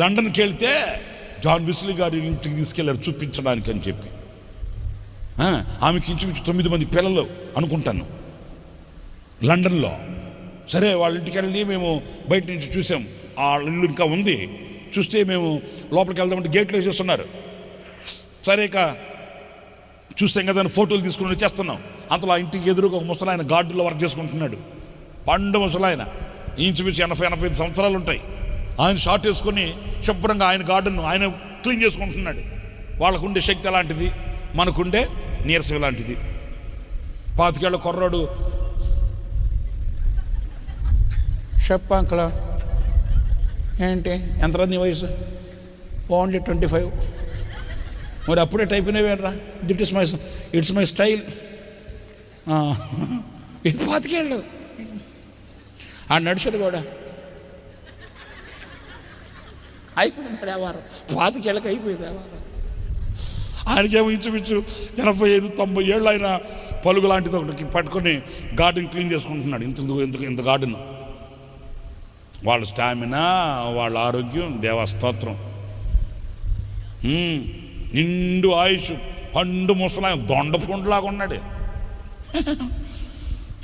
లండన్కి వెళ్తే John Wesley గారి ఇంటికి తీసుకెళ్ళారు చూపించడానికి అని చెప్పి. ఆమెకి ఇంచుమించు తొమ్మిది మంది పిల్లలు అనుకుంటాను. లండన్లో. సరే వాళ్ళ ఇంటికి వెళ్ళి మేము బయట నుంచి చూసాం. ఆ ఇల్లు ఇంకా ఉంది. చూస్తే మేము లోపలికి వెళ్దామంటే గేట్లు వేసేస్తున్నారు. సరే ఇక చూసాం కదా అని ఫోటోలు తీసుకుని వచ్చేస్తున్నాం. అంతలో ఆ ఇంటికి ఎదురుగా ఒక ముసలాయన గార్డులో వర్క్ చేసుకుంటున్నాడు. పండు ముసలాయన. ఇంచుమించు ఎనభై ఎనభై ఐదు సంవత్సరాలు ఉంటాయి. ఆయన షార్ట్ వేసుకొని శుభ్రంగా ఆయన గార్డెన్ ఆయన క్లీన్ చేసుకుంటున్నాడు. వాళ్ళకుండే శక్తి ఎలాంటిది? మనకుండే నీరసం ఇలాంటిది పాతికేళ్ళ కుర్రాడు. చెప్పు అంకుల్ ఏంటి? ఎంత నీ వయసు? Only twenty five. మరి అప్పుడే type అయినవేరా this is my it's my style ఇది పాతికేళ్ళు. ఆ నడిచేది కూడా. అయిపోయింది వ్యవహారం పాతికేళ్ళకి అయిపోయింది వ్యవహారం ఆయనకేమో ఇంచుమించు ఎనభై ఐదు తొంభై ఏళ్ళు ఆయన పలుగు లాంటిది ఒకటి పట్టుకొని గార్డెన్ క్లీన్ చేసుకుంటున్నాడు. ఇంత ఇంత ఇంత గార్డెన్. వాళ్ళ స్టామినా వాళ్ళ ఆరోగ్యం దేవస్తోత్రం నిండు ఆయుష్ పండు ముసలాయన దొండ పుండులాగా ఉన్నాడు.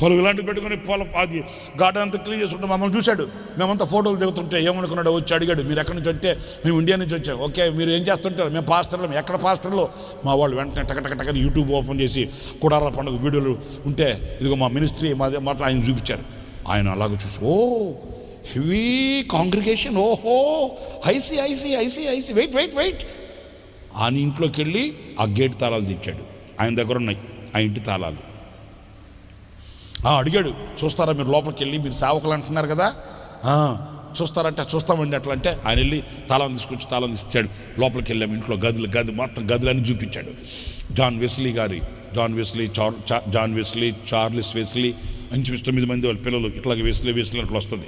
పలుగు లాంటివి పెట్టుకుని పొలం అది గార్డెన్ అంతా క్లీన్ చేసుకుంటే మమ్మల్ని చూశాడు. మేమంతా ఫోటోలు దిగుతుంటే ఏమనుకున్నాడు వచ్చి అడిగాడు మీరు ఎక్కడి నుంచి అంటే మేము ఇండియా నుంచి వచ్చాం. ఓకే మీరు ఏం చేస్తుంటారు? మేము పాస్టర్లు. ఎక్కడ పాస్టర్లు? మా వాళ్ళు వెంటనే టక టక యూట్యూబ్ ఓపెన్ చేసి కుడార పండుగ వీడియోలు ఉంటే ఇదిగో మా మినిస్ట్రీ మాదే మాట ఆయన చూపించారు. ఆయన అలాగ చూసి ఓ హెవీ కాంగ్రిగేషన్. ఓహో I see I see I see I see wait wait wait. ఆయన ఇంట్లోకి వెళ్ళి ఆ గేట్ తాళాలు తెచ్చాడు ఆయన దగ్గర ఉన్నాయి ఆ ఇంటి తాళాలు. అడిగాడు చూస్తారా మీరు లోపలికి వెళ్ళి మీరు సేవకులు అంటున్నారు కదా? చూస్తారంటే చూస్తామండి అట్లా అంటే ఆయన వెళ్ళి తాళం తీసుకొచ్చి తాళం తీసుకొచ్చాడు లోపలికి వెళ్ళాము ఇంట్లో గదులు గది మొత్తం గదులని చూపించాడు. జాన్ వెస్లీ గారి జాన్ వెస్లీ చార్ చా- జాన్ వెస్లీ చార్లిస్ వెస్లీ ఇంచుమించు తొమ్మిది మంది వాళ్ళ పిల్లలు ఇట్లాగే వెస్లీ వెస్లీ అట్లా వస్తుంది.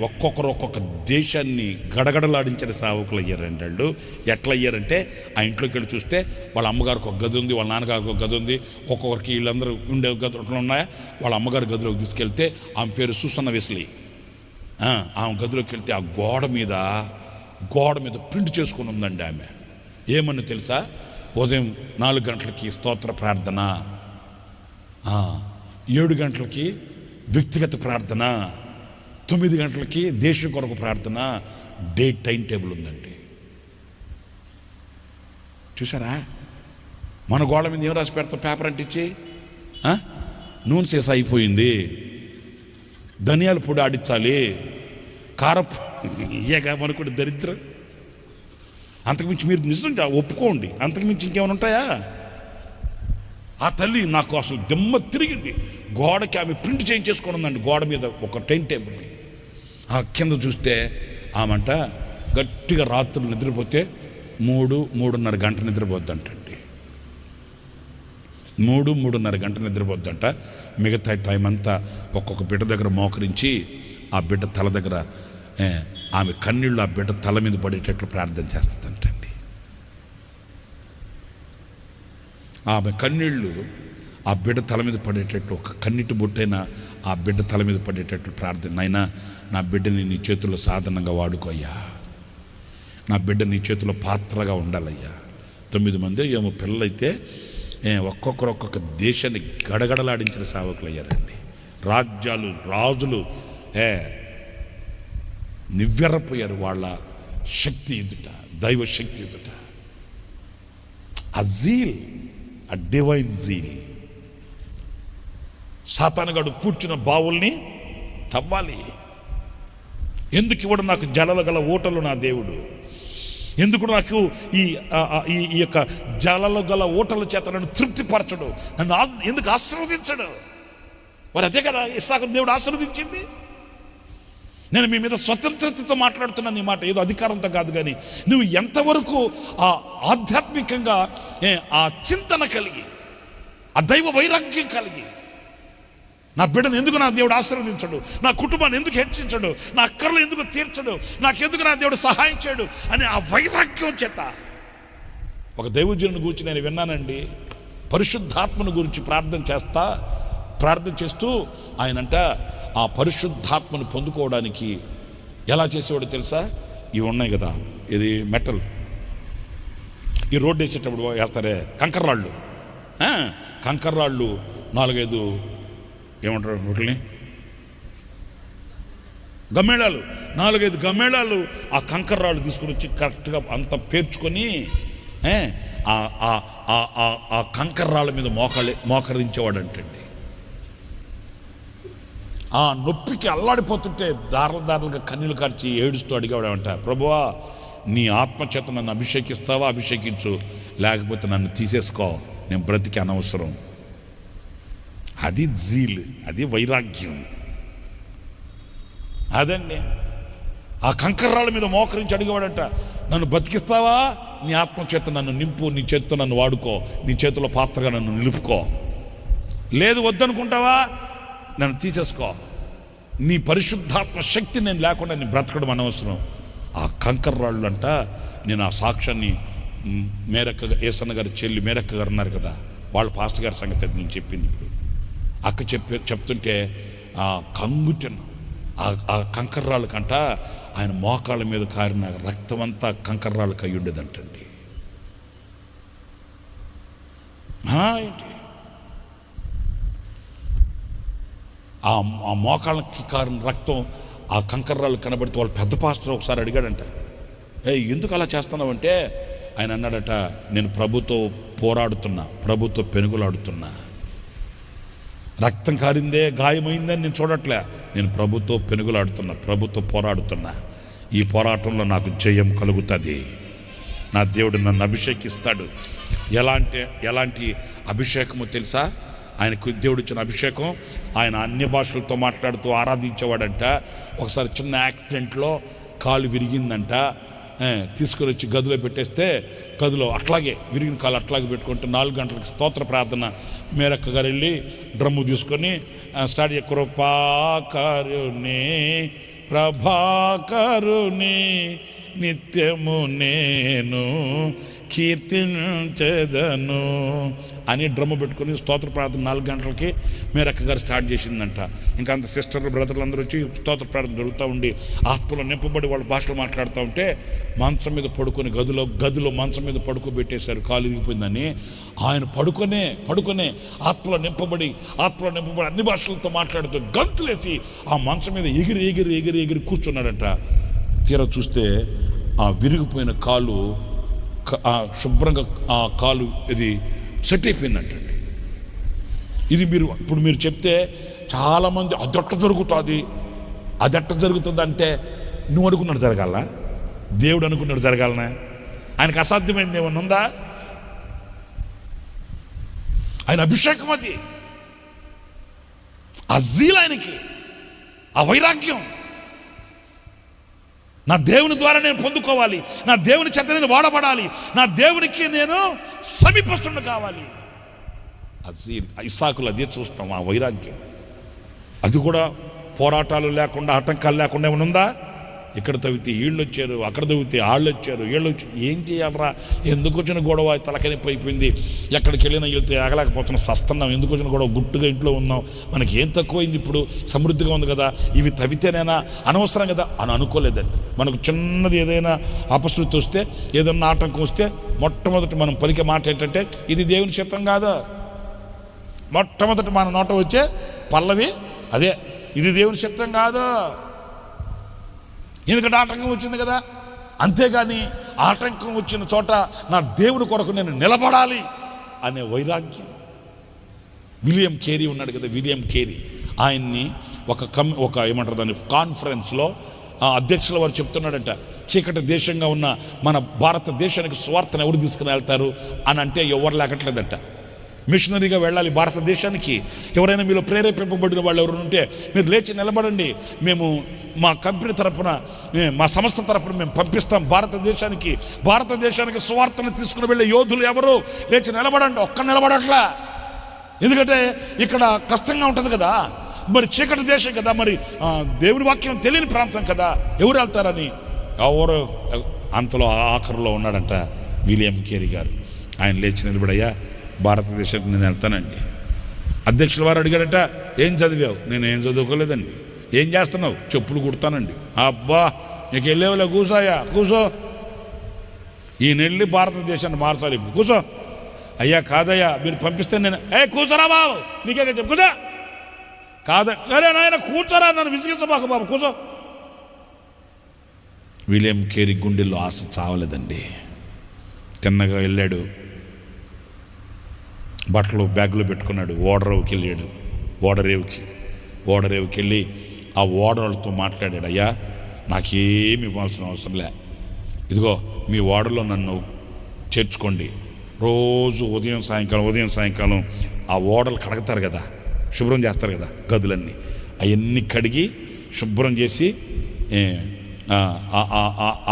ఒక్కొక్కరు ఒక్కొక్క దేశాన్ని గడగడలాడించిన సేవకులు అయ్యారండి వాళ్ళు. ఎట్లా అయ్యారంటే ఆ ఇంట్లోకి వెళ్ళి చూస్తే వాళ్ళ అమ్మగారికి ఒక గది ఉంది వాళ్ళ నాన్నగారికి ఒక గది ఉంది ఒక్కొక్కరికి వీళ్ళందరూ ఉండే గదులు ఉన్నాయా? వాళ్ళ అమ్మగారి గదిలోకి తీసుకెళ్తే ఆమె పేరు సుసన్న వెస్లీ. ఆమె గదిలోకి వెళ్తే ఆ గోడ మీద గోడ మీద ప్రింట్ చేసుకుని ఉందండి ఆమె. ఏమని తెలుసా? ఉదయం నాలుగు గంటలకి స్తోత్ర ప్రార్థన. ఏడు గంటలకి వ్యక్తిగత ప్రార్థన. తొమ్మిది గంటలకి దేశం కొరకు ప్రార్థన డే టైం టేబుల్ ఉందండి. చూసారా? మన గోడ మీద ఏం రాసి పెడతాం పేపర్ అంటించి నూనె సీస అయిపోయింది. ధనియాల పొడి ఆడించాలి. కారపు ఇయ్యగా మనకు దరిద్రం. అంతకుమించి మీరు నిజంగా ఒప్పుకోండి. అంతకుమించి ఇంకేమైనా ఉంటాయా? ఆ తల్లి నాకు అసలు దిమ్మ తిరిగింది. గోడకి ఆమె ప్రింట్ చేయించేసుకొని ఉందండి గోడ మీద ఒక టైం టేబుల్ని. ఆ కింద చూస్తే ఆమంట గట్టిగా రాత్రులు నిద్రపోతే మూడు మూడున్నర గంట నిద్రపోద్దంటండి. మూడు మూడున్నర గంట నిద్రపోద్దంట. మిగతా టైం అంతా ఒక్కొక్క బిడ్డ దగ్గర మోకరించి ఆ బిడ్డ తల దగ్గర ఆమె కన్నీళ్ళు ఆ బిడ్డ తల మీద పడేటట్లు ప్రార్థన చేస్తుందంటండి. ఆమె కన్నీళ్ళు ఆ బిడ్డ తల మీద పడేటట్టు ఒక కన్నిటి బొట్టైనా ఆ బిడ్డ తల మీద పడేటట్లు ప్రార్థన. అయినా నా బిడ్డని నీ చేతుల్లో సాధనంగా వాడుకోయ్యా నా బిడ్డ నీ చేతిలో పాత్రగా ఉండాలయ్యా. తొమ్మిది మంది ఏమో పిల్లలైతే ఒక్కొక్కరు ఒక్కొక్క దేశాన్ని గడగడలాడించిన సేవకులు అయ్యారండి రాజ్యాలు రాజులు ఏ నివ్వెరపోయారు వాళ్ళ శక్తి ఎదుట దైవ శక్తి ఎదుట. ఆ జీల్ ఆ డివైన్ జీల్. సాతానగాడు కూర్చున్న బావుల్ని తవ్వాలి. ఎందుకు ఇవ్వడం నాకు జలలు గల ఓటలు నా దేవుడు? ఎందుకు నాకు ఈ ఈ ఈ యొక్క జలలు గల ఓటల చేత నన్ను తృప్తిపరచడు? నన్ను ఎందుకు ఆశీర్వదించడు? మరి అదే కదా ఇస్సాకు దేవుడు ఆశీర్వదించింది. నేను మీ మీద స్వతంత్రతతో మాట్లాడుతున్నాను ఈ మాట ఏదో అధికారంతో కాదు కానీ నువ్వు ఎంతవరకు ఆ ఆధ్యాత్మికంగా ఏ, ఆ చింతన కలిగి ఆ దైవ వైరాగ్యం కలిగి నా బిడ్డను ఎందుకు నా దేవుడు ఆశీర్వదించడు? నా కుటుంబాన్ని ఎందుకు హెచ్చించడు? నా అక్కర్లు ఎందుకు తీర్చడు? నాకెందుకు నా దేవుడు సహాయం చేయడు? అని ఆ వైరాగ్యం చేత ఒక దైవజనుని గురించి నేను విన్నానండి. పరిశుద్ధాత్మను గురించి ప్రార్థన చేస్తా ప్రార్థన చేస్తూ ఆయనంట ఆ పరిశుద్ధాత్మను పొందుకోవడానికి ఎలా చేసేవాడు తెలుసా? ఇవి ఉన్నాయి కదా ఇది మెటల్. ఈ రోడ్డు వేసేటప్పుడు వేస్తారే కంకర్రాళ్ళు. కంకర్రాళ్ళు నాలుగైదు ఏమంటారు వీటిని గమ్మేళాలు నాలుగైదు గమ్మేళాలు ఆ కంకర్రాళ్ళు తీసుకుని వచ్చి కరెక్ట్గా అంత పేర్చుకొని ఆ కంకర్రాళ్ళ మీద మోకలి మోకరించేవాడంటండి. ఆ నొప్పికి అల్లాడిపోతుంటే దారల దారలుగా కన్నీళ్ళు కార్చి ఏడుస్తూ అడిగాడంట ప్రభువా నీ ఆత్మచేత నన్ను అభిషేకిస్తావా? అభిషేకించు. లేకపోతే నన్ను తీసేసుకో. నేను బ్రతికి అనవసరం. అది జీల్ అది వైరాగ్యం. అదండి. ఆ కంకర్రాల మీద మోకరించి అడిగేవాడంట నన్ను బతికిస్తావా? నీ ఆత్మ చేత నన్ను నింపు నీ చేతితో నన్ను వాడుకో నీ చేతిలో పాత్రగా నన్ను నిలుపుకో. లేదు వద్దనుకుంటావా? నన్ను తీసేసుకో. నీ పరిశుద్ధాత్మ శక్తి నేను లేకుండా నేను బ్రతకడం అనవసరం. ఆ కంకర్రాళ్ళు అంట నేను ఆ సాక్ష్యాన్ని మేరక్క ఏసన్న గారి చెల్లి మేరక్క గారు ఉన్నారు కదా వాళ్ళ పాస్టర్ గారి సంగతి నేను చెప్పింది ఇప్పుడు. అక్క చెప్పి చెప్తుంటే ఆ కంగు తిన్నా ఆ కంకర్రాళ్ళ కంట ఆయన మోకాళ్ళ మీద కారిన రక్తం అంతా కంకర్రాళ్ళకి అయి ఉండేదంటండి. ఆ, ఏంటి? ఆ ఆ మోకాళ్ళకి కారిన రక్తం ఆ కంకర్రాలు కనబడితే వాళ్ళు పెద్ద పాస్టర్ ఒకసారి అడిగాడంట. ఏ ఎందుకు అలా చేస్తున్నావంటే? ఆయన అన్నాడట నేను ప్రభుతో పోరాడుతున్నా ప్రభుతో పెనుగులాడుతున్నా. రక్తం కారిందే గాయమైందని నేను చూడట్లే. నేను ప్రభుతో పెనుగులాడుతున్నా ప్రభుతో పోరాడుతున్నా. ఈ పోరాటంలో నాకు జయం కలుగుతుంది. నా దేవుడు నన్ను అభిషేకిస్తాడు. ఎలాంటి ఎలాంటి అభిషేకము తెలుసా? ఆయనకు దేవుడు ఇచ్చిన అభిషేకం ఆయన అన్ని భాషలతో మాట్లాడుతూ ఆరాధించేవాడంట. ఒకసారి చిన్న యాక్సిడెంట్లో కాలు విరిగిందంట. తీసుకొని వచ్చి గదిలో పెట్టేస్తే గదిలో అట్లాగే విరిగిన కాలు అట్లాగే పెట్టుకుంటే నాలుగు గంటలకు స్తోత్ర ప్రార్థన మేరక్క గారు వెళ్ళి డ్రమ్ము తీసుకొని స్టార్ట్ చేయ కృపాకరుణి ప్రభాకరుణి నిత్యము నేను కీర్తించదను. అని డ్రమ్ము పెట్టుకొని స్తోత్ర ప్రార్థన నాలుగు గంటలకి మేరక్క గారు స్టార్ట్ చేసిందంట. ఇంకా అంత సిస్టర్లు బ్రదర్లు అందరూ వచ్చి స్తోత్ర ప్రార్థన జరుగుతూ ఉండి ఆత్మలో నింపబడి వాళ్ళ భాషలో మాట్లాడుతూ ఉంటే మంచం మీద పడుకొని గదిలో గదిలో మంచం మీద పడుకోబెట్టేశారు కాలు ఇరిగిపోయిందని ఆయన పడుకొనే పడుకొనే ఆత్మలో నింపబడి ఆత్మలో నింపబడి అన్ని భాషలతో మాట్లాడుతూ గంతులేసి ఆ మంచం మీద ఎగిరి ఎగిరి ఎగిరి ఎగిరి కూర్చున్నాడంట. తీరా చూస్తే ఆ విరిగిపోయిన కాలు ఆ శుభ్రంగా ఆ కాలు ఇది సెట్ అయిపోయిందంటండి. ఇది మీరు ఇప్పుడు మీరు చెప్తే చాలామంది అదెట్ట జరుగుతుంది. అదట్ట జరుగుతుంది అంటే నువ్వు అనుకున్నట్టు జరగాల దేవుడు అనుకున్నట్టు జరగాలనా? ఆయనకు అసాధ్యమైంది ఏమన్నా ఉందా? ఆయన అభిషేకం అది. ఆ ఆయనకి. ఆ వైరాగ్యం. నా దేవుని ద్వారా నేను పొందుకోవాలి. నా దేవుని చేత నేను వాడబడాలి. నా దేవునికి నేను సమీపస్తుడు కావాలి. అది ఇసాకులు అదే చూస్తాం ఆ వైరాగ్యం. అది కూడా పోరాటాలు లేకుండా ఆటంకాలు లేకుండా ఏమైనా ఉందా? ఇక్కడ తవ్వితే వీళ్ళు వచ్చారు అక్కడ తవ్వితే వాళ్ళు వచ్చారు వీళ్ళు వచ్చి ఏం చేయాలరా? ఎందుకు వచ్చిన గొడవ? తలకనిప్పి అయిపోయింది ఎక్కడికి వెళ్ళినా వెళ్తే ఆగలేకపోతున్నాం. సస్తున్నాం. ఎందుకు వచ్చిన గొడవ? గుట్టుగా ఇంట్లో ఉన్నాం. మనకి ఏం తక్కువైంది ఇప్పుడు? సమృద్ధిగా ఉంది కదా. ఇవి తవ్వితేనైనా? అనవసరం కదా అని అనుకోలేదండి. మనకు చిన్నది ఏదైనా అపశృతి వస్తే ఏదైనా ఆటంకం వస్తే మొట్టమొదటి మనం పలికే మాట ఏంటంటే ఇది దేవుని చిత్తం కాదా? మొట్టమొదటి మన నోట వచ్చే పల్లవి అదే. ఇది దేవుని చిత్తం కాదు? ఎందుకంటే ఆటంకం వచ్చింది కదా? అంతేగాని ఆటంకం వచ్చిన చోట నా దేవుని కొరకు నేను నిలబడాలి అనే వైరాగ్యం. విలియం కేరీ ఉన్నాడు కదా విలియం కేరీ. ఆయన్ని ఒక కమ్ ఒక ఏమంటారు దాన్ని కాన్ఫరెన్స్లో ఆ అధ్యక్షుల వారు చెప్తున్నాడంట. చీకటి దేశంగా ఉన్న మన భారతదేశానికి స్వార్థను ఎవరు తీసుకుని వెళ్తారు అని అంటే ఎవరు లేకట్లేదంట. మిషనరీగా వెళ్ళాలి భారతదేశానికి. ఎవరైనా మీలో ప్రేరేపింపబడిన వాళ్ళు ఎవరు ఉంటే మీరు లేచి నిలబడండి. మేము మా కంపెనీ తరపున మా సంస్థ తరపున మేము పంపిస్తాం భారతదేశానికి. భారతదేశానికి సువార్తను తీసుకుని వెళ్ళే యోధులు ఎవరు? లేచి నిలబడండి ఒక్క నిలబడట్లా. ఎందుకంటే ఇక్కడ కష్టంగా ఉంటుంది కదా. మరి చీకటి దేశం కదా మరి. దేవుడి దేవుని వాక్యం తెలియని ప్రాంతం కదా. ఎవరు వెళ్తారని? ఎవరు? అంతలో ఆఖరులో ఉన్నాడంట విలియం కేరీ గారు. ఆయన లేచి నిలబడయ్యా భారతదేశానికి నేను వెళ్తానండి. అధ్యక్షుల వారు అడిగాడట ఏం చదివావు? నేను ఏం చదువుకోలేదండి. ఏం చేస్తున్నావు? చెప్పులు కుడతానండి. అబ్బా నీకు వెళ్ళేవులే కూసాయా కూసో. ఈయన వెళ్ళి భారతదేశాన్ని మార్చాలి ఇప్పుడు కూసో. అయ్యా కాదయ్యా మీరు పంపిస్తే నేను ఏ కూర్చోరా బాబు నీకే చెప్పు కూర్చో. కాద అరే నాయన కూర్చోరా నన్ను విసిగించబాకు బాబు కూర్చో. విలియం కేరి గుండెల్లో ఆశ చావలేదండి. తిన్నగా వెళ్ళాడు. బట్టలు బ్యాగ్లో పెట్టుకున్నాడు. ఓడరేవుకి వెళ్ళాడు. ఓడరేవుకి ఓడరేవుకి వెళ్ళి ఆ ఓడరాళ్ళతో మాట్లాడాడు. అయ్యా నాకేమి ఇవ్వాల్సిన అవసరం లే. ఇదిగో మీ ఓడలో నన్ను చేర్చుకోండి. రోజు ఉదయం సాయంకాలం ఉదయం సాయంకాలం ఆ ఓడలు కడగతారు కదా. శుభ్రం చేస్తారు కదా గదులన్నీ. అవన్నీ కడిగి శుభ్రం చేసి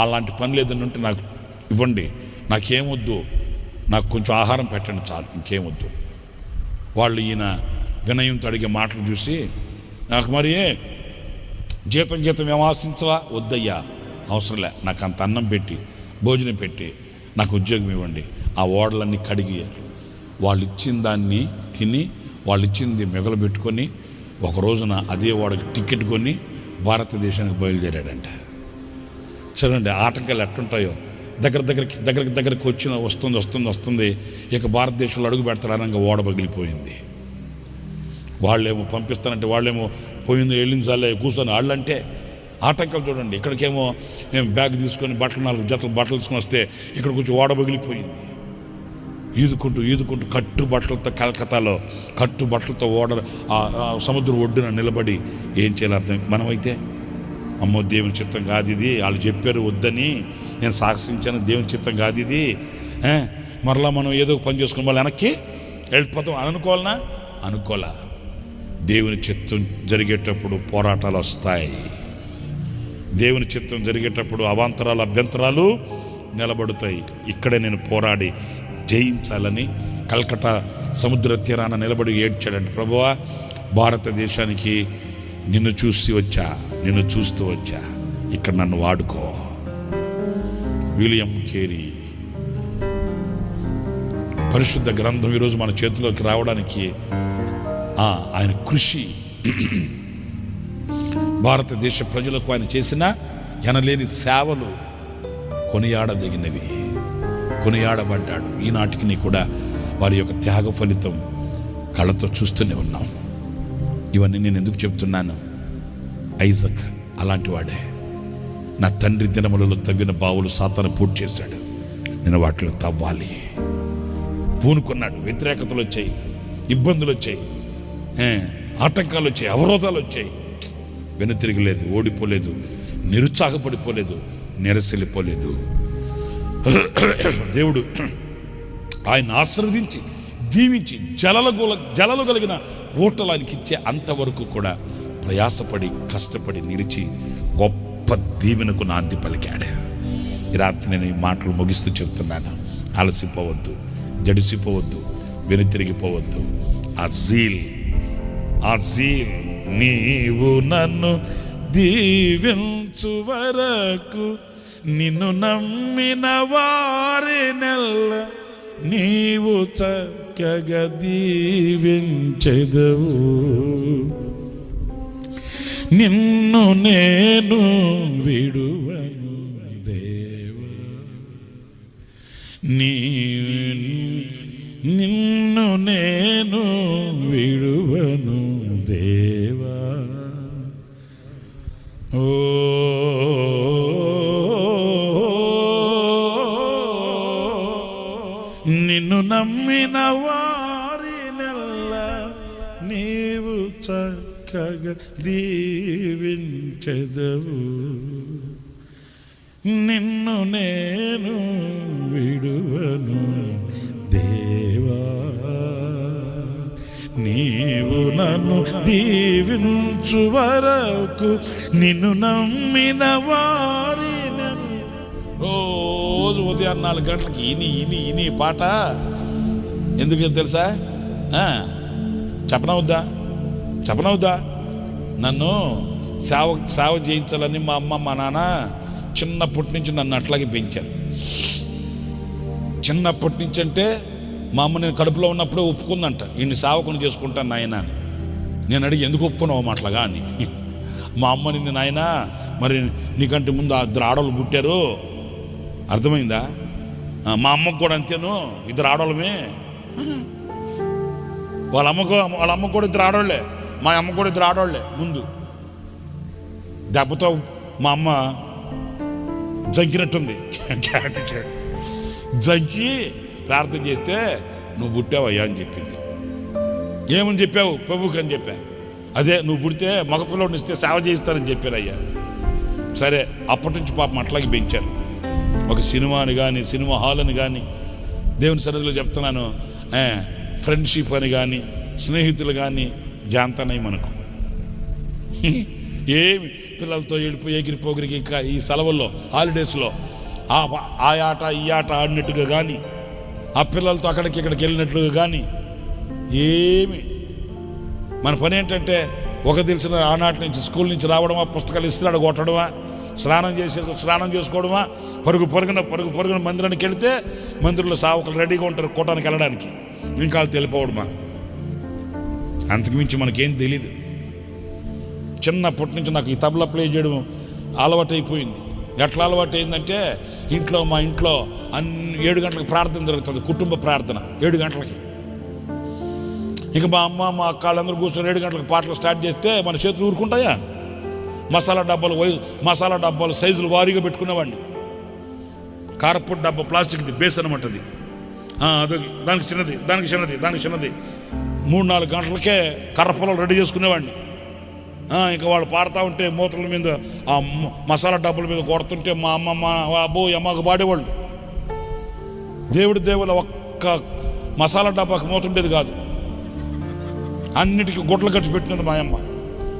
అలాంటి పనులు ఏదైనా ఉంటే నాకు ఇవ్వండి. నాకేమొద్దు నాకు కొంచెం ఆహారం పెట్టండి చాలు ఇంకేమొద్దు వాళ్ళు ఈయన వినయంతో అడిగే మాటలు చూసి నాకు మరి జీతం జీతం ఏం ఆశించవా? వద్దయ్యా అవసరంలే నాకు అంత అన్నం పెట్టి భోజనం పెట్టి నాకు ఉద్యోగం ఇవ్వండి ఆ ఓడలన్నీ కడిగి వాళ్ళు ఇచ్చిన దాన్ని తిని వాళ్ళు ఇచ్చింది మిగలబెట్టుకొని ఒక రోజున అదే ఓడకి టికెట్ కొని భారతదేశానికి బయలుదేరాడంట. చూడండి ఆటంకాలు ఎట్టుంటాయో దగ్గర దగ్గరికి దగ్గరికి దగ్గరికి వచ్చిన వస్తుంది వస్తుంది వస్తుంది. ఇక భారతదేశంలో అడుగు పెడతాడు ఓడ పగిలిపోయింది వాళ్ళేమో పంపిస్తానంటే వాళ్ళేమో పోయింది వెళ్ళించాలే కూర్చొని వాళ్ళంటే ఆటంకాలు చూడండి. ఇక్కడికేమో మేము బ్యాగ్ తీసుకొని బట్టలు నాలుగు జతలు బట్టలు తీసుకొని వస్తే ఇక్కడ కొంచెం ఓడ పగిలిపోయింది ఈదుకుంటూ ఈదుకుంటూ కట్టు బట్టలతో కలకత్తాలో కట్టు బట్టలతో ఓడ సముద్ర సముద్రం ఒడ్డున నిలబడి ఏం చేయాలి అర్థం? మనమైతే అమ్మో దేవుని చిత్తం కాదు ఇది. వాళ్ళు చెప్పారు వద్దని నేను సాహసించాను దేవుని చిత్తం కాదు ఇది. మరలా మనం ఏదో పని చేసుకుని వాళ్ళు వెనక్కి వెళ్ళిపోతాం. అనుకోవాలనా? అనుకోలే దేవుని చిత్తం జరిగేటప్పుడు పోరాటాలు వస్తాయి. దేవుని చిత్తం జరిగేటప్పుడు అవాంతరాలు అభ్యంతరాలు నిలబడతాయి. ఇక్కడే నేను పోరాడి జయించాలని కల్కటా సముద్ర తీరాన నిలబడి ఏడ్చాడంటే ప్రభువా భారతదేశానికి నిన్ను చూసి వచ్చా నిన్ను చూస్తూ వచ్చా. ఇక్కడ నన్ను వాడుకో. William Carey. పరిశుద్ధ గ్రంథం ఈరోజు మన చేతిలోకి రావడానికి ఆ, ఆయన కృషి. భారతదేశ ప్రజలకు ఆయన చేసిన ఎనలేని సేవలు కొనియాడదగినవి కొనియాడబడ్డాడు. ఈనాటికి కూడా వారి యొక్క త్యాగ ఫలితం కళ్ళతో చూస్తూనే ఉన్నాం. ఇవన్నీ నేను ఎందుకు చెప్తున్నాను? ఐజక్ అలాంటి వాడే. నా తండ్రి దినములలో తవ్విన బావులు సాతాను పూర్తి చేశాడు. నేను వాటిలో తవ్వాలి. పూనుకున్నాడు. వ్యతిరేకతలు వచ్చాయి. ఇబ్బందులు వచ్చాయి. ఆటంకాలు వచ్చాయి. అవరోధాలు వచ్చాయి. వెనుతిరగలేదు ఓడిపోలేదు నిరుత్సాహపడిపోలేదు నిరసిల్లిపోలేదు. దేవుడు ఆయన ఆశ్రవదించి దీవించి జలలు గోల జలలు కలిగిన ఓటలానికి ఇచ్చే అంతవరకు కూడా ప్రయాసపడి కష్టపడి నిలిచి గొప్ప దీవెనకు నాంది పలికాడు. ఈ రాత్రి నేను ఈ మాటలు ముగిస్తూ చెప్తున్నాను అలసిపోవద్దు జడిసిపోవద్దు వెనుతిరిగిపోవద్దు. ఆ జీల్ ఆ జీల్ నీవు నన్ను దీవించు వరకు నిన్ను నమ్మిన వారి నెల్ల నీవు చక్కగా దీవించెదవు. నిన్ను నేను విడువను దేవా. నీ నిన్ను నేను విడువను దేవా. ఓ నిన్ను నమ్మిన వారి నెల్ల నీవు చక్కగా దీవించెదవు. నిన్ను నేను విడువను దేవా. నీవు నన్ను దీవించు వరకు నిన్ను నమ్మిన వారి రోజు ఉదయం నాలుగు గంటలకి ఇని ఇని ఇని పాట. ఎందుకు తెలుసా? ఆ, చెప్పనవద్దా? చెప్పనవద్దా? నన్ను సేవ సేవ చేయించాలని మా అమ్మ మా నాన్న చిన్నప్పటి నుంచి నన్ను అట్లాగే పెంచారు. చిన్నప్పటి నుంచి అంటే మా అమ్మ నేను కడుపులో ఉన్నప్పుడే ఒప్పుకుందంట ఈయన్ని సేవకుని చేసుకుంటాను నాయన అని. నేను అడిగి ఎందుకు ఒప్పుకున్నావు అట్లాగా అని. మా అమ్మ నింది నాయన మరి నీకంటే ముందు ఆ ఇద్దరు ఆడవాళ్ళు పుట్టారు. అర్థమైందా? మా అమ్మకు కూడా అంతేను ఇద్దరు ఆడవాళ్ళమే వాళ్ళ అమ్మకు వాళ్ళ అమ్మకు కూడా ఇద్దరు ఆడవాళ్ళే మా అమ్మ కూడా ఇద్దరు ఆడవాళ్ళే ముందు. దెబ్బతో మా అమ్మ జంకినట్టుంది. జంకి ప్రార్థన చేస్తే నువ్వు పుట్టావయ్యా అని చెప్పింది. ఏమని చెప్పావు? ప్రభుకి అని చెప్పా. అదే నువ్వు పుడితే మగపిల్లని ఇస్తే సేవ చేయిస్తానని చెప్పాను అయ్యా సరే అప్పటి నుంచి పాపం అట్లాగే పెంచాను ఒక సినిమాని కానీ సినిమా హాల్ అని కానీ దేవుని సన్నిధిలో చెప్తున్నాను. ఫ్రెండ్షిప్ అని కానీ స్నేహితులు కానీ జాంతనై మనకు ఏమి పిల్లలతో ఏడిపో ఎగిరి పోగిరికి ఈ సెలవుల్లో హాలిడేస్లో ఆ ఆట ఈ ఆట ఆడినట్టుగా కానీ ఆ పిల్లలతో అక్కడికి ఇక్కడికి వెళ్ళినట్లుగా కానీ ఏమి. మన పని ఏంటంటే ఒక తెలిసిన ఆనాటి నుంచి స్కూల్ నుంచి రావడమా పుస్తకాలు ఇస్తున్నాడు కొట్టడమా స్నానం చేసే స్నానం చేసుకోవడమా పరుగు పరుగున పరుగు పరుగున మందిరానికి వెళితే మందిరంలో సావకులు రెడీగా ఉంటారు కొట్టడానికి వెళ్ళడానికి. ఇంకా తెలిపోవడమా. అంతకుమించి మనకేం తెలీదు. చిన్నప్పటి నుంచి నాకు ఈ తబలా ప్లే చేయడం అలవాటైపోయింది. ఎట్లా అలవాటు అయిందంటే ఇంట్లో మా ఇంట్లో అన్ని ఏడు గంటలకు ప్రార్థన జరుగుతుంది కుటుంబ ప్రార్థన ఏడు గంటలకి. ఇక మా అమ్మ మా అక్క కూర్చొని ఏడు గంటలకు పాటలు స్టార్ట్ చేస్తే మన చేతులు ఊరుకుంటాయా? మసాలా డబ్బాలు వై- మసాలా డబ్బాలు సైజులు వారీగా పెట్టుకునేవాడిని. కార్పొట్ డబ్బా ప్లాస్టిక్ది బేస్ అనమాట అది దానికి చిన్నది దానికి చిన్నది దానికి చిన్నది. మూడు నాలుగు గంటలకే కర్ర రెడీ చేసుకునేవాడిని. ఇంకా వాళ్ళు పాడుతూ ఉంటే మూతల మీద ఆ మసాలా డబ్బుల మీద కొడుతుంటే మా అమ్మ మా అబ్బో అమ్మకు పాడేవాళ్ళు. దేవుడి దేవుల ఒక్క మసాలా డబ్బాకి మూతుండేది కాదు. అన్నిటికీ గుడ్లు కట్టి పెట్టినది మా అమ్మ.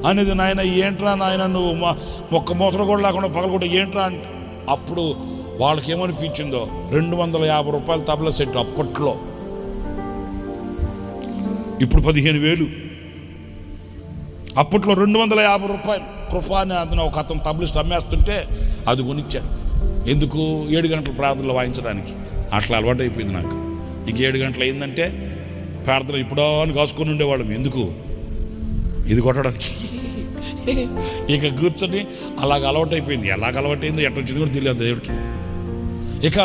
అనేది నాయన ఏంట్రా నాయన నువ్వు మా ఒక్క మూతలు కూడా లేకుండా పగలగొట్ట ఏంట్రా అంటే అప్పుడు వాళ్ళకి ఏమనిపించిందో రెండు వందల యాభై రూపాయల తబలా సెట్ అప్పట్లో. ఇప్పుడు పదిహేను వేలు. అప్పట్లో రెండు వందల యాభై రూపాయలు. కృప అని అతను ఒక అతను తబలిస్ట్ అమ్మేస్తుంటే అది కొనిచ్చాను ఎందుకు? ఏడు గంటల ప్రార్థనలు వాయించడానికి. అట్లా అలవాటు అయిపోయింది నాకు. ఇంక ఏడు గంటలు అయిందంటే ప్రార్థన ఇప్పుడో అని కాసుకొని ఉండేవాళ్ళం. ఎందుకు? ఇది కొట్టడానికి. ఇక కూర్చొని అలాగ అలవాటు అయిపోయింది. ఎలాగ అలవాటు అయిందో ఎట్ట వచ్చింది కూడా తెలియదు దేవుడికి. ఇక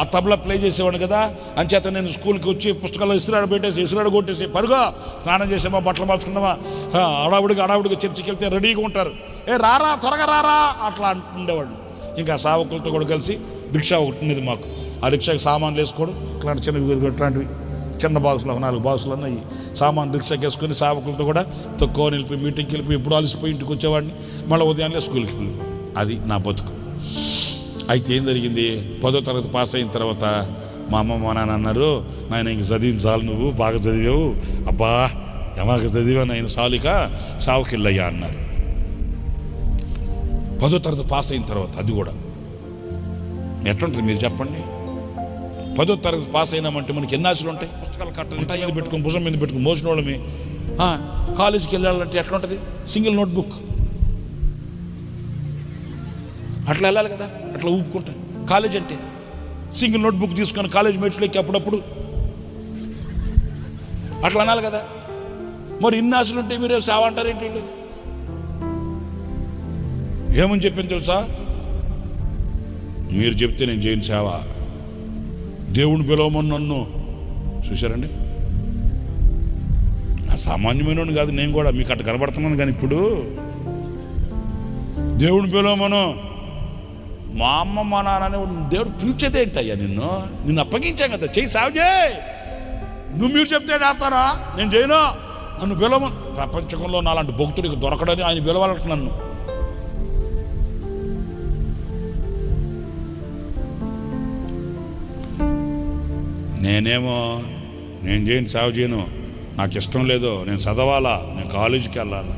ఆ తబలా ప్లే చేసేవాడు కదా అంచేత నేను స్కూల్కి వచ్చి పుస్తకాలు ఇసురాడు పెట్టేసి ఇసురాడు కొట్టేసి పరుగా స్నానం చేసామా బట్టలు మార్చుకున్నామా అడావుడికి అడావుడికి చర్చికి వెళ్తే రెడీగా ఉంటారు. ఏ రారా త్వరగా రారా అట్లా ఉండేవాళ్ళు. ఇంకా సావకులతో కూడా కలిసి రిక్షా ఒకటి ఉండేది మాకు. ఆ రిక్షాకి సామాన్లు వేసుకోవడం ఇట్లాంటి చిన్న ఇట్లాంటివి చిన్న బాక్సులు ఒక నాలుగు బాక్సులు ఉన్నాయి సామాన్ రిక్షాకి వేసుకొని సావకులతో కూడా తక్కువ నిలిపి మీటింగ్కి వెళ్ళిపోయి ఇప్పుడు అలసిపోయి ఇంటికి వచ్చేవాడిని. మళ్ళీ ఉదయాన్నే స్కూల్కి వెళ్ళి అది నా బతుకు. అయితే ఏం జరిగింది? పదో తరగతి పాస్ అయిన తర్వాత మా అమ్మ మా నాన్న అన్నారు నాయన ఇంక చదివిన చాలు నువ్వు బాగా చదివావు. అబ్బా ఎమాక చదివా నాయన సాలిక? సావుకెళ్ళయ్యా అన్నారు. పదో తరగతి పాస్ అయిన తర్వాత అది కూడా. ఎట్లుంటుంది మీరు చెప్పండి? పదో తరగతి పాస్ అయినామంటే మనకి ఎన్ని ఆశలు ఉంటాయి? పుస్తకాలు కట్ట ఉంటాయి పెట్టుకుని భుజం మీద పెట్టుకుని మోసిన వాళ్ళమి కాలేజీకి వెళ్ళాలంటే ఎట్లుంటుంది? Single notebook. అట్లా వెళ్ళాలి కదా? అట్లా ఊపుకుంటా. కాలేజ్ అంటే? సింగిల్ నోట్బుక్ తీసుకొని కాలేజ్ మెట్లు ఎక్కి అప్పుడప్పుడు? అట్లా అనాలి కదా? మరి ఇన్ని ఆశలు ఉంటే మీరు సేవ అంటారు ఏంటి ఏమని చెప్పింది తెలుసా? మీరు చెప్తే నేను చేయను సేవ. దేవుని పిలవమని నన్ను. చూశారండి? సామాన్యమైన కాదు నేను కూడా. మీకు అట్లా కనబడుతున్నాను కానీ ఇప్పుడు. దేవుని పిలవమను. మా అమ్మ మా నాన్న దేవుడు పిలిచేది ఏంటయ్యా నిన్ను? నిన్ను అప్పగించాం కదా చేయి సాగు చేయి. నువ్వు మీరు చెప్తే చేస్తారా నేను చేయను. నన్ను పిలవను ప్రపంచంలో నాలాంటి భక్తుడికి దొరకడని ఆయన పిలవాలంట నన్ను. నేనేమో నేను చేయను సాగు చేయను. నాకు ఇష్టం లేదు. నేను చదవాలా? నేను కాలేజీకి వెళ్ళాలా?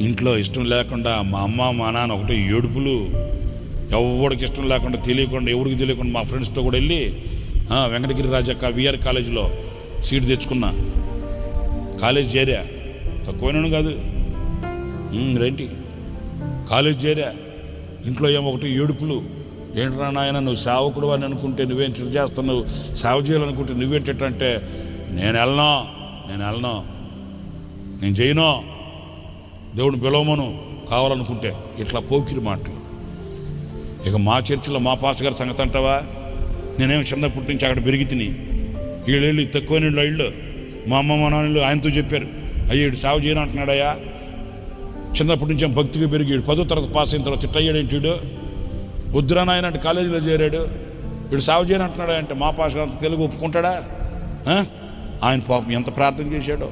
ఇంట్లో ఇష్టం లేకుండా మా అమ్మ మా నాన్న ఒకటి ఏడుపులు. ఎవరికి ఇష్టం లేకుండా తెలియకుండా ఎవరికి తెలియకుండా మా ఫ్రెండ్స్తో కూడా వెళ్ళి వెంకటగిరి రాజక్క విఆర్ కాలేజీలో సీట్ తెచ్చుకున్నా. కాలేజ్ చేరా? తక్కువైనా కాదు. రేంటి? కాలేజ్ చేరా? ఇంట్లో ఏమో ఒకటి ఏడుపులు. ఏంట్రా నాయన నువ్వు సేవకుడు అని అనుకుంటే నువ్వేం చెడు చేస్తున్నావు? సేవ చేయాలనుకుంటే నువ్వేంటంటే నేను వెళ్ళను నేను వెళ్ళను. నేను చేయను. దేవుని పిలవమను కావాలనుకుంటే ఇట్లా పోకిరి మాటలు. ఇక మా చర్చిలో మా పాస్ గారి సంగతి అంటావా? నేనేమి చిన్నప్పటి నుంచి అక్కడ పెరిగి తిని వీళ్ళు తక్కువ నీళ్ళు ఇళ్ళు మా అమ్మ మా నాన్నలు ఆయనతో చెప్పారు. అయ్యేడు సాగు చేయనంటున్నాడయ్యా చిన్నప్పటి నుంచి భక్తిగా పెరిగి పదో తరగతి పాస్ అయిన తర్వాత చిట్టయ్యాడు వీడు? వద్దురా నాయన అంటే కాలేజీలో చేరాడు. వీడు సాగు చేయనంటున్నాడా అంటే మా పాస్ అంత తెలుగు ఒప్పుకుంటాడా? ఆయన పాపం ఎంత ప్రార్థన చేశాడో.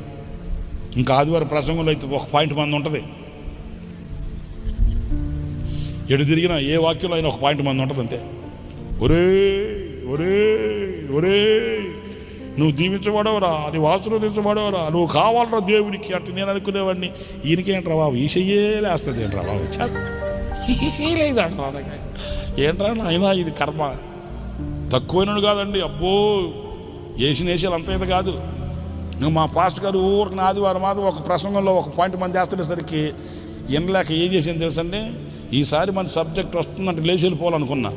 ఇంకా ఆదివారం ప్రసంగంలో అయితే ఒక పాయింట్ మంది ఉంటుంది. ఎటు తిరిగినా ఏ వాక్యంలో అయినా ఒక పాయింట్ మంది ఉంటుంది అంతే. ఒరే ఒరే ఒరే నువ్వు దీవించబడవరా నువ్వు ఆశీర్వదించబడవరా నువ్వు కావాలరా దేవుడికి అంటే నేను అనుకునేవాడిని. ఈయనకేంట్రా బాబు? ఈ చెయ్యే లేస్తుంది ఏంట్రా బాబు లేదంట్రా ఏంట్రా నాయన ఇది కర్మ? తక్కువైనడు కాదండి అబ్బో! వేసిన వేసేది అంత ఇది కాదు. నువ్వు మా పాస్ట్ గారు ఊరికి ఆదివారం మాది ఒక ప్రసంగంలో ఒక పాయింట్ మంది చేస్తుండేసరికి వినలేక ఏం చేసింది తెలుసండి? ఈసారి మన సబ్జెక్ట్ వస్తుందంటే లేచి వెళ్ళిపోవాలనుకున్నా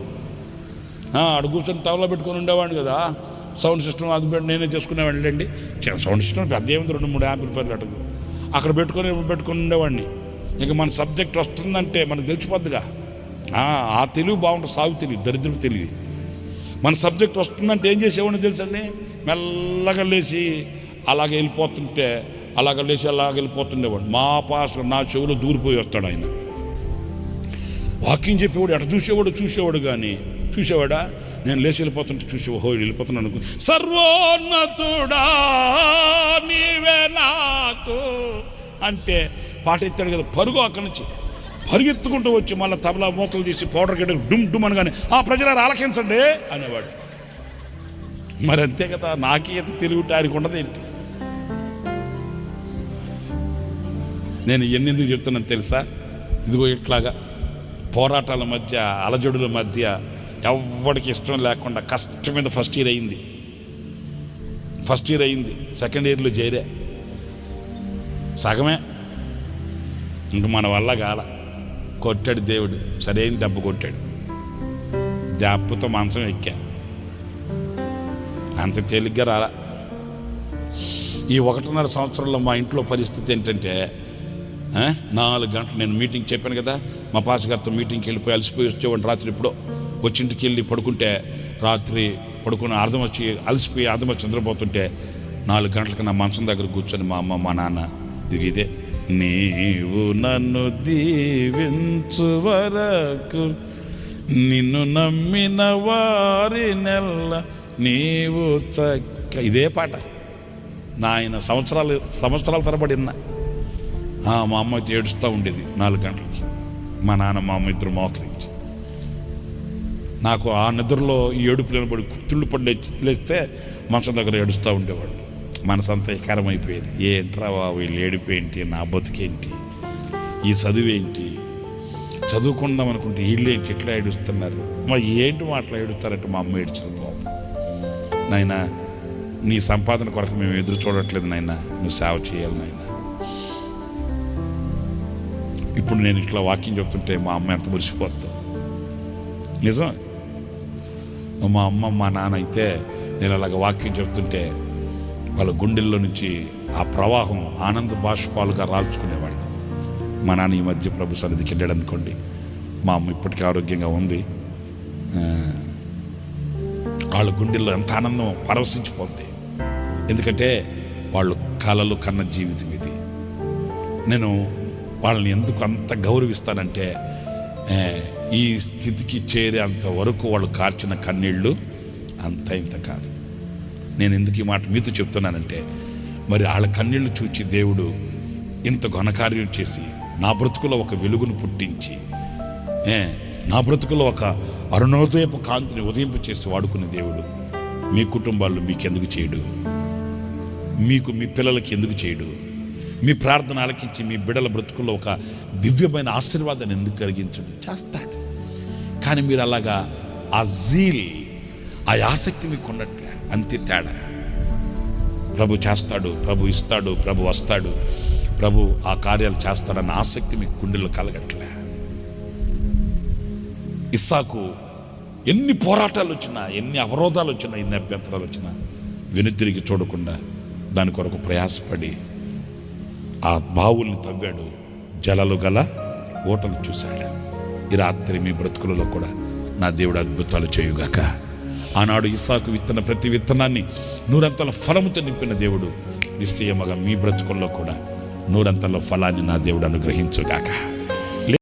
ఆ, కూర్చొని తవలో పెట్టుకొని ఉండేవాడిని కదా. సౌండ్ సిస్టమ్ అది నేనే చేసుకునేవాడిని అండి సౌండ్ సిస్టమ్ పెద్ద ఏమింది రెండు మూడు యాంప్లిఫైర్లు అటుకు. అక్కడ పెట్టుకొని పెట్టుకొని ఉండేవాడిని. ఇక మన సబ్జెక్ట్ వస్తుందంటే మనకు తెలిసిపోద్దిగా. ఆ, ఆ తెలివి బాగుంటుంది సాగు తెలివి దరిద్రపు తెలివి. మన సబ్జెక్ట్ వస్తుందంటే ఏం చేసేవాడిని తెలుసండి? మెల్లగా లేచి అలాగే వెళ్ళిపోతుంటే అలాగ లేచి అలాగ వెళ్ళిపోతుండేవాడు. మా పాస్టర్ నా చెవులో దూరిపోయి వస్తాడు ఆయన. వాకింగ్ చెప్పేవాడు ఎట చూసేవాడు చూసేవాడు కానీ చూసేవాడా? నేను లేచి వెళ్ళిపోతుంటే చూసి ఓహో వెళ్ళిపోతున్నాను అనుకో. సర్వోన్నతుడా నీవే నాకు అంటే పాట ఎత్తాడు కదా పరుగు అక్కడి నుంచి. పరిగెత్తుకుంటూ వచ్చి మళ్ళీ తబలా మోకలు తీసి పౌడర్ గడ్డ డుమ్ డుమ్ అనగానే ఆ ప్రజలారు ఆలకించండి అనేవాడు. మరి అంతే కదా నాకే తెలివి ఆయనకు ఉండదు నేను ఎన్నెందుకు చెప్తున్నాను తెలుసా? ఇదిగో ఇట్లాగా పోరాటాల మధ్య అలజడుల మధ్య ఎవ్వడికి ఇష్టం లేకుండా కష్టం మీద ఫస్ట్ ఇయర్ అయింది. ఫస్ట్ ఇయర్ అయింది. సెకండ్ ఇయర్లో చేరే. సగమే. ఇంక మన వల్ల కాల. కొట్టాడు దేవుడు. సరైన దెబ్బ కొట్టాడు. దెబ్బతో మాంసం ఎక్కా. అంత తేలిగ్గా రాలా. ఈ ఒకటిన్నర సంవత్సరంలో మా ఇంట్లో పరిస్థితి ఏంటంటే నాలుగు గంటలు నేను మీటింగ్ చెప్పాను కదా. మా పాస్ గారితో మీటింగ్కి వెళ్ళిపోయి అలసిపోయి వచ్చేవాడిని రాత్రి ఎప్పుడో. వచ్చింటికి వెళ్ళి పడుకుంటే రాత్రి పడుకుని అర్థం వచ్చి అలసిపోయి అర్థం వచ్చి నిద్రపోతుంటే నాలుగు గంటలకు నా మంచం దగ్గర కూర్చొని మా అమ్మ మా నాన్న ఇది ఇదే. నీవు నన్ను దీవించు వరకు నిన్ను నమ్మిన వారి నెల్ల నీవు చక్క ఇదే పాట. నా ఆయన సంవత్సరాలు సంవత్సరాల తరబడి విన్నా. మా అమ్మ అయితే ఏడుస్తూ ఉండేది నాలుగు గంటలకి. మా నాన్న మా అమ్మ ఇద్దరు మోకరించి నాకు ఆ నిద్రలో ఈ ఏడుపు నిలబడి కుత్తుళ్ళు పడి లేస్తే మనసు దగ్గర ఏడుస్తూ ఉండేవాడు మనసంతా వికారం అయిపోయేది ఏంట్రా బాబు వీళ్ళు ఏడుపు ఏంటి నా బతుకేంటి? ఈ చదువు ఏంటి చదువుకుందాం అనుకుంటే వీళ్ళు ఏంటి ఇట్లా ఏడుస్తున్నారు? మరి ఏంటి మాటలు ఏడుస్తారంటే మా అమ్మ ఏడ్చిన బాబు నాయనా నీ సంపాదన కొరకు మేము ఎదురు చూడట్లేదు నాయనా. నువ్వు సేవ చేయాలి నాయన. ఇప్పుడు నేను ఇట్లా వాక్యం చెప్తుంటే మా అమ్మ ఎంత మురిసిపోతాం నిజం మా అమ్మ మా నాన్న అయితే నేను అలాగ వాక్యం చెప్తుంటే వాళ్ళ గుండెల్లో నుంచి ఆ ప్రవాహం ఆనంద బాష్పాలుగా రాల్చుకునేవాళ్ళు. మా నాన్న ఈ మధ్య ప్రభు సన్నిధికి వెళ్ళాడు అనుకోండి. మా అమ్మ ఇప్పటికీ ఆరోగ్యంగా ఉంది. వాళ్ళ గుండెల్లో ఎంత ఆనందం పరవశించిపోద్ది. ఎందుకంటే వాళ్ళు కలలు కన్న జీవితం ఇది. నేను వాళ్ళని ఎందుకు అంత గౌరవిస్తానంటే ఈ స్థితికి చేరేంత వరకు వాళ్ళు కార్చిన కన్నీళ్ళు అంత ఇంత కాదు. నేను ఎందుకు ఈ మాట మీతో చెప్తున్నానంటే మరి వాళ్ళ కన్నీళ్ళు చూచి దేవుడు ఇంత ఘనకార్యం చేసి నా బ్రతుకులో ఒక వెలుగును పుట్టించి నా బ్రతుకులో ఒక అరుణోదయపు కాంతిని ఉదయింపు చేసి వాడుకునే దేవుడు మీ కుటుంబాల్లో మీకెందుకు చేయడు? మీకు మీ పిల్లలకి ఎందుకు చేయడు? మీ ప్రార్థన ఆలకించి మీ బిడల బ్రతుకుల్లో ఒక దివ్యమైన ఆశీర్వాదాన్ని ఎందుకు కలిగించండి? చేస్తాడు కానీ మీరు అలాగా ఆ జీల్ ఆ ఆసక్తి మీకు ఉన్నట్లే. అంతే తేడా. ప్రభు చేస్తాడు ప్రభు ఇస్తాడు ప్రభు వస్తాడు. ప్రభు ఆ కార్యాలు చేస్తాడన్న ఆసక్తి మీకు గుండెలు కలగట్లే. ఇస్సాకు ఎన్ని పోరాటాలు వచ్చినా ఎన్ని అవరోధాలు వచ్చినా ఎన్ని అభ్యంతరాలు వచ్చినా వెనుతిరిగి చూడకుండా దాని కొరకు ప్రయాసపడి ఆ బావుల్ని తవ్వాడు జలలు గల ఓటలు చూశాడు. ఈ రాత్రి మీ బ్రతుకులలో కూడా నా దేవుడు అద్భుతాలు చేయుగాక. ఆనాడు ఇసాకు విత్తన ప్రతి విత్తనాన్ని నూరంతల ఫలముతో నింపిన దేవుడు నిశ్చయముగా మీ బ్రతుకుల్లో కూడా నూరంతల ఫలాన్ని నా దేవుడు అనుగ్రహించుగాక.